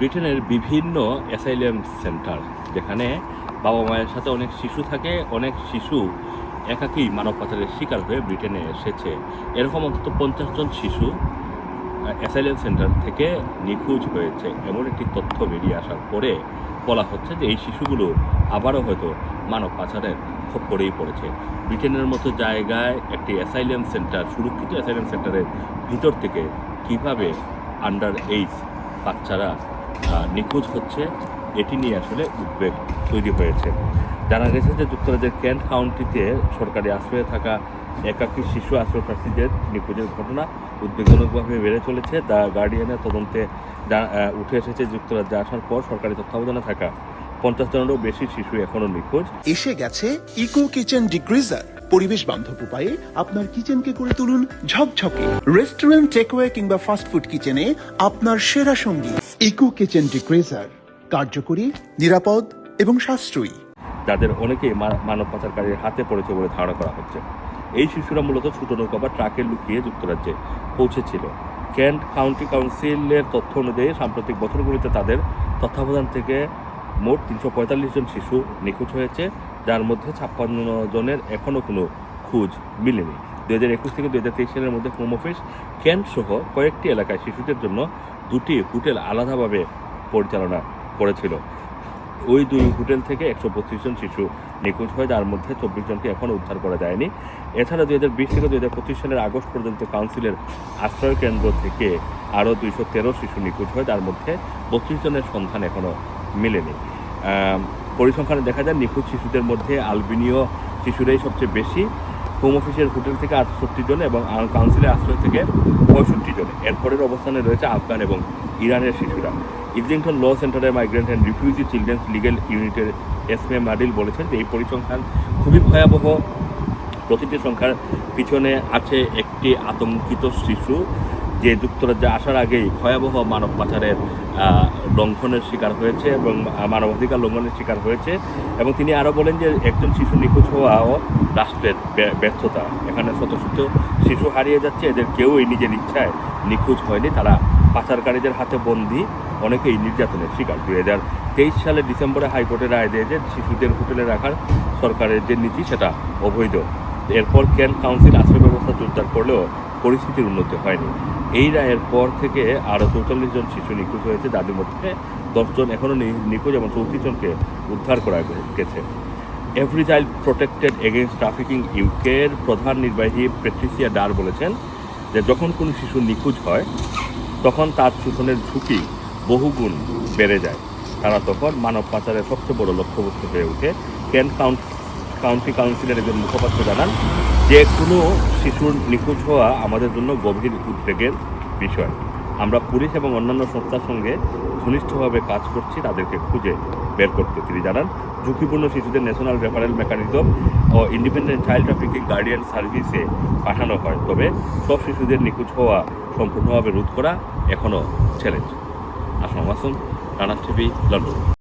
ব্রিটেনের বিভিন্ন অ্যাসাইলিয়াম সেন্টার, যেখানে বাবা মায়ের সাথে অনেক শিশু থাকে, অনেক শিশু একাকী মানব পাচারের শিকার হয়ে ব্রিটেনে এসেছে। এরকম অন্তত পঞ্চাশ জন শিশু অ্যাসাইলিয়াম সেন্টার থেকে নিখোঁজ হয়েছে। এমন একটি তথ্য বেরিয়ে আসার পরে বলা হচ্ছে যে, এই শিশুগুলো আবারও হয়তো মানব পাচারের খপ্পরেই পড়েছে। ব্রিটেনের মতো জায়গায় একটি অ্যাসাইলিয়াম সেন্টার, সুরক্ষিত অ্যাসাইলিয়াম সেন্টারের ভিতর থেকে কীভাবে আন্ডার এইজ বাচ্চারা নিখোঁজ হচ্ছে, এটি নিয়ে আসলে উদ্বেগ তৈরি হয়েছে। জানা গেছে যে যুক্তরাজ্যের ক্যান্ট কাউন্টিতে সরকারি আশ্রয়ে থাকা একাকী শিশু আশ্রয় প্রার্থীদের নিখোঁজের ঘটনা উদ্বেগজনকভাবে বেড়ে চলেছে। দ্য গার্ডিয়ানের তদন্তে উঠে এসেছে যুক্তরাজ্যে আসার পর সরকারি তত্ত্বাবধানে থাকা পঞ্চাশ জনেরও বেশি শিশু এখনও নিখোঁজ। এসে গেছে ইকো কিচেন ডিগ্রিজার। পরিবেশ বান্ধব উপায়ে আপনার কিচেনকে করে তুলুন ঝকঝকে। রেস্টুরেন্ট টেকওয়ে কিংবা ফাস্টফুড কিচেনে আপনার সেরা সঙ্গী। ইকো কিচেন ডিক্রেজার কার্যকরী, নিরাপদ এবং সাশ্রয়ী। যাদের অনেকেই মানব পাচারকারীর হাতে পড়েছে বলে ধারণা করা হচ্ছে। এই শিশুরা মূলত ছোট নৌকা বা ট্রাকে লুকিয়ে যুক্তরাজ্যে পৌঁছেছিল। কেন্ট কাউন্টি কাউন্সিলের তথ্য অনুযায়ী সাম্প্রতিক বছরগুলিতে তাদের তত্ত্বাবধান থেকে মোট তিনশো পঁয়তাল্লিশ জন শিশু নিখোঁজ হয়েছে। যার মধ্যে ছাপ্পান্ন জনের এখনও কোনো খোঁজ মিলেনি। দু হাজার একুশ থেকে দু হাজার তেইশ সালের মধ্যে হোম অফিস কেন্ট সহ কয়েকটি এলাকায় শিশুদের জন্য দুটি হোটেল আলাদাভাবে পরিচালনা করেছিল। ওই দুই হোটেল থেকে একশো পঁচিশ জন শিশু নিখোঁজ হয়, যার মধ্যে চব্বিশ জনকে এখনও উদ্ধার করা যায়নি। এছাড়া দুই হাজার বিশ থেকে দুই হাজার পঁচিশ সালের আগস্ট পর্যন্ত কাউন্সিলের আশ্রয় কেন্দ্র থেকে আরও দুইশো তেরো শিশু নিখোঁজ হয়, যার মধ্যে বত্রিশ জনের সন্ধান এখনও মেলেনি। পরিসংখ্যানে দেখা যায় নিখোঁজ শিশুদের মধ্যে আলবিনীয় শিশুরাই সবচেয়ে বেশি। হোম অফিসের হোটেল থেকে আটষট্টি জন এবং কাউন্সিলের আশ্রয় থেকে পঁয়ষট্টি জন। এরপরের অবস্থানে রয়েছে আফগান এবং ইরানের শিশুরা। ইজলিংটন ল সেন্টারের migrant and refugee children's legal ইউনিটের এস এম মাডিল বলেছেন যে এই পরিসংখ্যান খুবই ভয়াবহ। প্রতিটি সংখ্যার পিছনে আছে একটি আতঙ্কিত শিশু। যে যুক্তরাজ্যে আসার আগেই ভয়াবহ মানব পাচারের লঙ্ঘনের শিকার হয়েছে এবং মানবাধিকার লঙ্ঘনের শিকার হয়েছে এবং তিনি আরও বলেন যে একজন শিশু নিখোঁজ হওয়াও রাষ্ট্রের ব্য- ব্যর্থতা। এখানে শত শত শিশু হারিয়ে যাচ্ছে, এদের কেউই নিজের ইচ্ছায় নিখোঁজ হয়নি, তারা পাচারকারীদের হাতে বন্দি, অনেকেই নির্যাতনের শিকার। দুই হাজার তেইশ সালে ডিসেম্বরে হাইকোর্টের রায় দিয়ে যে শিশুদের হোটেলে রাখার সরকারের যে নীতি, সেটা অবৈধ। এরপর ক্যান্ট কাউন্সিল আশ্রয় ব্যবস্থা জোরদার করলেও পরিস্থিতির উন্নতি হয়নি। এই রায়ের পর থেকে আরও চৌচল্লিশ জন শিশু নিখোঁজ হয়েছে। যাদের মধ্যে দশজন এখনও নিখোঁজ এবং চৌত্রিশ জনকে উদ্ধার করা গেছে। Every child protected against trafficking ইউকের প্রধান নির্বাহী পেট্রিসিয়া ডার বলেছেন যে, যখন কোনো শিশু নিখোঁজ হয়, তখন তার শোষণের ঝুঁকি বহুগুণ বেড়ে যায়। তারা তখন মানব পাচারের সবচেয়ে বড় লক্ষ্যবস্তু হয়ে ওঠে। কেন্ট কাউন্ট কাউন্টি কাউন্সিলের একজন মুখপাত্র জানান যে কোনো শিশুর নিখোঁজ হওয়া আমাদের জন্য গভীর উদ্বেগের বিষয়। আমরা পুলিশ এবং অন্যান্য সংস্থার সঙ্গে ঘনিষ্ঠভাবে কাজ করছি, তাদেরকে খুঁজে বের করতে, তিনি জানান। ঝুঁকিপূর্ণ শিশুদের ন্যাশনাল রেফারেল মেকানিজম ও ইন্ডিপেন্ডেন্ট চাইল্ড ট্রাফিকিং গার্ডিয়ান সার্ভিসে পাঠানো হয়। তবে সব শিশুদের নিখোঁজ হওয়া সম্পূর্ণভাবে রোধ করা এখনও চ্যালেঞ্জ আসলাম আসুন রানা টিভি, লন্ডন।